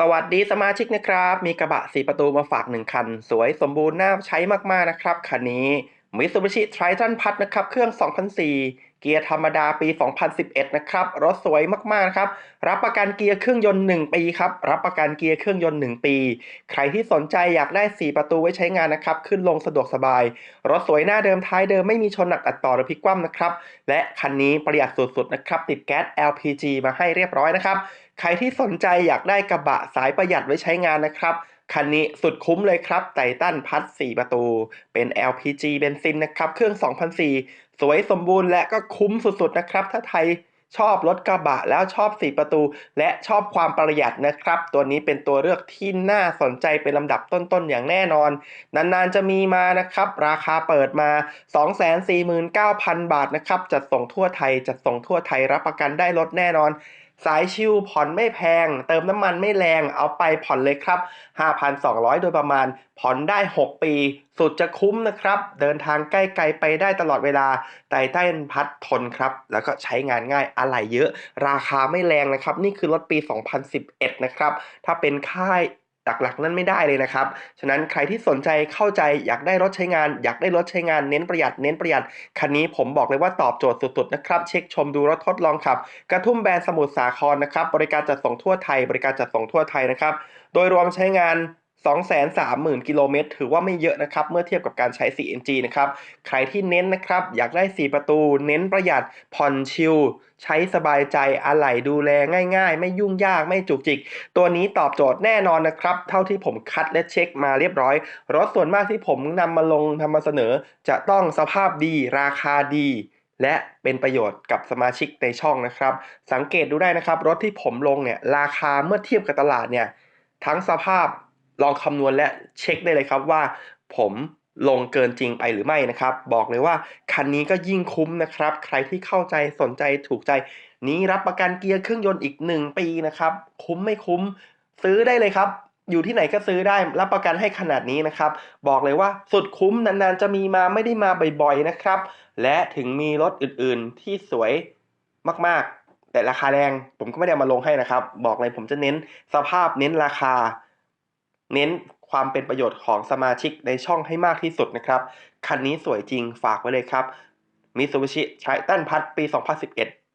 สวัสดีสมาชิกนะครับ มีกระบะสีประตูมาฝากหนึ่งคัน สวยสมบูรณ์น่าใช้มาก ๆ นะครับ คันนี้ Mitsubishi Triton พัดนะครับ เครื่อง 2004 เกียร์ธรรมดาปี 2011 นะครับ รถสวยมาก ๆ นะครับ รับประกันเกียร์เครื่องยนต์ 1 ปีครับ รับประกันเกียร์เครื่องยนต์ 1 ปี ใครที่สนใจอยากได้ 4 ประตูไว้ใช้งานนะครับ ขึ้นลงสะดวกสบาย รถสวยหน้าเดิมท้ายเดิมไม่มีชนหนักอัดต่อหรือพลิกคว่ำนะครับ และคันนี้ประหยัดสุด ๆ นะครับ ติดแก๊ส LPG มาให้เรียบร้อยนะครับ ใครที่สนใจอยากได้กระบะสายประหยัดไว้ใช้งานนะครับ คันนี้สุดคุ้มเลยครับไททันพัด 4 ประตู เป็น LPG เบนซินนะครับ เครื่อง 2004 สวยสมบูรณ์และก็คุ้มสุดๆนะครับ ถ้าใครชอบรถกระบะแล้วชอบ 4 ประตู และชอบความประหยัดนะครับ ตัวนี้เป็นตัวเลือกที่น่าสนใจเป็นลำดับต้นๆ อย่างแน่นอน นานๆ จะมีมานะครับ ราคาเปิดมา 249,000 บาทนะครับ จัดส่งทั่วไทย จัดส่งทั่วไทยรับประกันได้รถแน่นอน สายชิลผ่อนไม่แพง เติมน้ำมันไม่แรงเอาไปผ่อนเลยครับ 5,200 โดยประมาณ ผ่อนได้ 6 ปี สุดจะคุ้มนะครับ เดินทางใกล้ไกลไปได้ตลอดเวลาไต่ใต้พัดทนครับ แล้วก็ใช้งานง่ายอะไหล่เยอะ ราคาไม่แรงนะครับ นี่คือรถปี 2011 นะครับ ถ้าเป็นค่าย หลักๆ นั่นไม่ได้เลยนะครับ ฉะนั้นใครที่สนใจเข้าใจอยากได้รถใช้งาน อยากได้รถใช้งานเน้นประหยัดเน้นประหยัด คันนี้ผมบอกเลยว่าตอบโจทย์สุดๆนะครับ เช็คชมดูรถทดลองขับ กระทุ่มแบรนด์สมุทรสาครนะครับ บริการจัดส่งทั่วไทย บริการจัดส่งทั่วไทยนะครับ โดยรวมใช้งาน 230,000 กิโลเมตร ถือว่าไม่เยอะนะครับ เมื่อเทียบกับการใช้ 4NG นะครับ ใครที่เน้นนะครับ อยากได้ 4 ประตู เน้นประหยัด ผ่อนชิล ใช้สบายใจอะไหล่ดูแลง่าย ๆ ไม่ยุ่งยากไม่จุกจิก ตัวนี้ตอบโจทย์แน่นอนนะครับ เท่าที่ผมคัดและเช็คมาเรียบร้อย รถส่วนมากที่ผมนำมาลงทำมาเสนอ จะต้องสภาพดี ราคาดีและเป็นประโยชน์กับสมาชิกในช่องนะครับ สังเกตดูได้นะครับ รถที่ผมลงเนี่ย ราคาเมื่อเทียบกับตลาดเนี่ย ทั้งสภาพ ลองคำนวณและเช็คได้เลยครับว่า ผมลงเกินจริงไปหรือไม่นะครับ บอกเลยว่าคันนี้ก็ยิ่งคุ้มนะครับ ใครที่เข้าใจสนใจถูกใจ นี้รับประกันเกียร์เครื่องยนต์อีก 1 ปีนะครับ คุ้มไม่คุ้ม ซื้อได้เลยครับ อยู่ที่ไหนก็ซื้อได้รับประกันให้ขนาดนี้นะครับ บอกเลยว่าสุดคุ้มนานๆจะมีมาไม่ได้มาบ่อยๆนะครับ และถึงมีรถอื่นๆที่สวยมากๆ แต่ราคาแรงผมก็ไม่ได้มาลงให้นะครับ บอกเลยผมจะเน้นสภาพเน้นราคา เน้นความเป็นประโยชน์ของสมาชิกในช่องให้มากที่สุดนะครับ คันนี้สวยจริงฝากไว้เลยครับมิ t s u b i s h i t r i t o n พัดปี 2011